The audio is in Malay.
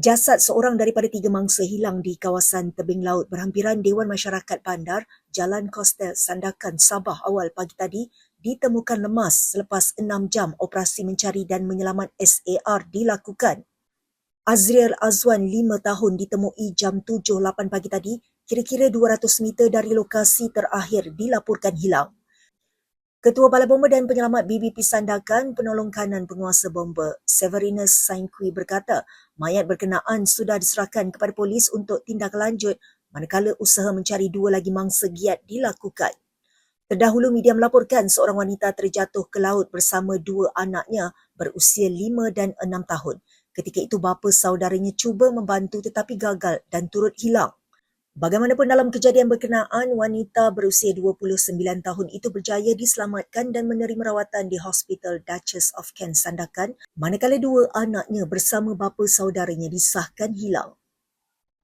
Jasad seorang daripada tiga mangsa hilang di kawasan tebing laut berhampiran Dewan Masyarakat Bandar Jalan Kostel Sandakan Sabah awal pagi tadi ditemukan lemas selepas enam jam operasi mencari dan menyelamat SAR dilakukan. Azriel Azwan, lima tahun ditemui jam 7.08 pagi tadi, kira-kira 200 meter dari lokasi terakhir dilaporkan hilang. Ketua Balai Bomba dan Penyelamat BBP Sandakan Penolong Kanan Penguasa Bomba, Severinus Sainkui berkata, mayat berkenaan sudah diserahkan kepada polis untuk tindak lanjut manakala usaha mencari dua lagi mangsa giat dilakukan. Terdahulu media melaporkan seorang wanita terjatuh ke laut bersama dua anaknya berusia lima dan enam tahun. Ketika itu bapa saudaranya cuba membantu tetapi gagal dan turut hilang. Bagaimanapun dalam kejadian berkenaan, wanita berusia 29 tahun itu berjaya diselamatkan dan menerima rawatan di Hospital Duchess of Kent Sandakan manakala dua anaknya bersama bapa saudaranya disahkan hilang.